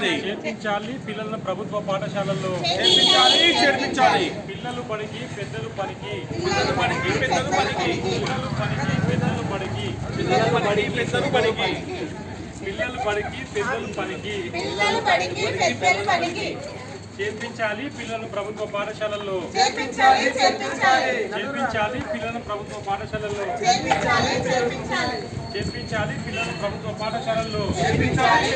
చేర్పించాలి చేర్పించాలి పిల్లలను ప్రభుత్వ పాఠశాలల్లో చేర్పించాలి చేర్పించాలి. పిల్లలు పనికి పెద్దలు పనికి పిల్లలు పనికి పెద్దలు పనికి. పిల్లలు పనికి పెద్దలు పనికి పిల్లలు పనికి పెద్దలు పనికి. పిల్లలు పనికి పెద్దలు పనికి. పిల్లలు పనికి పెద్దలు పనికి. చేర్పించాలి పిల్లలను ప్రభుత్వ పాఠశాలల్లో. చేర్పించాలి చేర్పించాలి. చేర్పించాలి పిల్లలను ప్రభుత్వ పాఠశాలల్లో. చేర్పించాలి పిల్లలను ప్రభుత్వ పాఠశాలల్లో చేర్పించాలి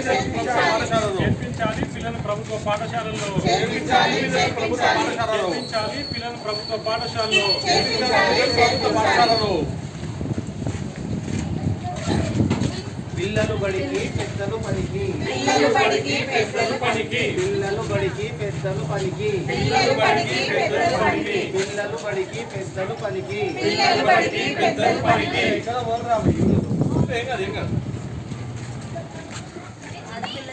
పిల్లలను ప్రభుత్వ పాఠశాలల్లో చేర్పించాలి ప్రభుత్వ పాఠశాలలో చేర్పించాలి పిల్లలను ప్రభుత్వ పాఠశాలలో చేర్పించాలి ప్రభుత్వ పాఠశాలలో పిల్లలు బడికి పెద్దలు పనికి. పిల్లలు బడికి పెద్దలు పనికి. పిల్లలు బడికి పెద్దలు పనికి. పిల్లలు బడికి పెద్దలు పనికి. పిల్లలు బడికి పెద్దలు పనికి. పిల్లలు బడికి పెద్దలు పనికి. ఇక్కడ పోరా ఏం కాదు ఏం కాదు ఆడపిల్ల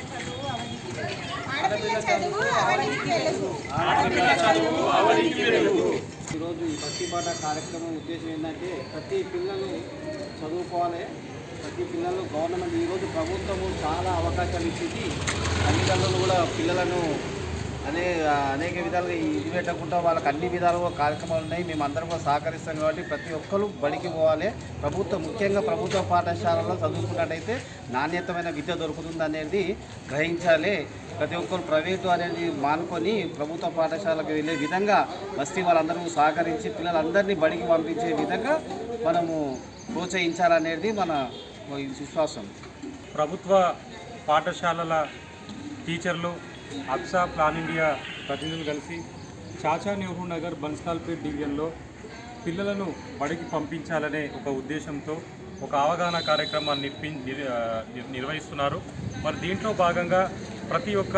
ఆడపిల్ల ఈరోజు ఈ భక్తి పాట కార్యక్రమం ఉద్దేశం ఏంటంటే ప్రతి పిల్లలు చదువుకోవాలి. ప్రతి పిల్లలు గవర్నమెంట్ ఈరోజు ప్రభుత్వము చాలా అవకాశాలు ఇచ్చింది. తల్లిదండ్రులు కూడా పిల్లలను అనే అనేక విధాలుగా ఇది పెట్టకుండా వాళ్ళకి అన్ని విధాలుగా కార్యక్రమాలు ఉన్నాయి. మేము అందరం కూడా సహకరిస్తాం కాబట్టి ప్రతి ఒక్కరు బడికి పోవాలి. ప్రభుత్వం ముఖ్యంగా ప్రభుత్వ పాఠశాలలో చదువుకున్నట్టయితే నాణ్యతమైన విద్య దొరుకుతుంది అనేది గ్రహించాలి. ప్రతి ఒక్కరు ప్రైవేటు అనేది మానుకొని ప్రభుత్వ పాఠశాలకు వెళ్ళే విధంగా బస్తీ వాళ్ళందరూ సహకరించి పిల్లలందరినీ బడికి పంపించే విధంగా మనము ప్రోత్సహించాలనేది మన విశ్వాసం. ప్రభుత్వ పాఠశాలల టీచర్లు అక్సా ప్లాన్ ఇండియా ప్రతినిధులు కలిసి చాచా నెహ్రూ నగర్ బన్స్కాల్పేట్ డివిజన్లో పిల్లలను బడికి పంపించాలనే ఒక ఉద్దేశంతో ఒక అవగాహన కార్యక్రమాన్ని నిర్పి నిర్వహిస్తున్నారు. మరి దీంట్లో భాగంగా ప్రతి ఒక్క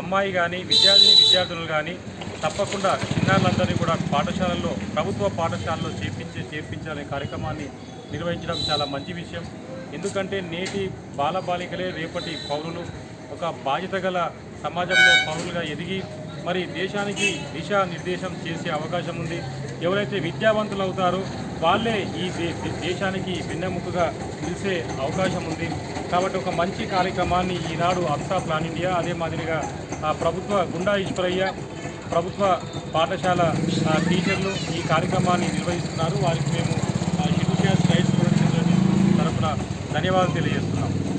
అమ్మాయి కానీ విద్యార్థిని విద్యార్థులు కానీ తప్పకుండా చిన్నారులందరినీ కూడా పాఠశాలల్లో ప్రభుత్వ పాఠశాలలో చేర్పించే చేర్పించాలనే కార్యక్రమాన్ని నిర్వహించడం చాలా మంచి విషయం. ఎందుకంటే నేటి బాలబాలికలే రేపటి పౌరులు. ఒక బాధ్యత గల సమాజంలో పౌరులుగా ఎదిగి మరి దేశానికి దిశా నిర్దేశం చేసే అవకాశం ఉంది. ఎవరైతే విద్యావంతులు అవుతారో వాళ్ళే ఈ దే- దేశానికి భిన్నముఖగా నిలిచే అవకాశం ఉంది. కాబట్టి ఒక మంచి కార్యక్రమాన్ని ఈనాడు అప్సా ప్లాన్ ఇండియా అదే మాదిరిగా ఆ ప్రభుత్వ గుండా ఈశ్వరయ్య ప్రభుత్వ పాఠశాల టీచర్లు ఈ కార్యక్రమాన్ని నిర్వహిస్తున్నారు. వారికి మేము షెడ్యూల్ క్యాస్ట్ రైట్స్ తరఫున ధన్యవాదాలు తెలియజేస్తున్నాం.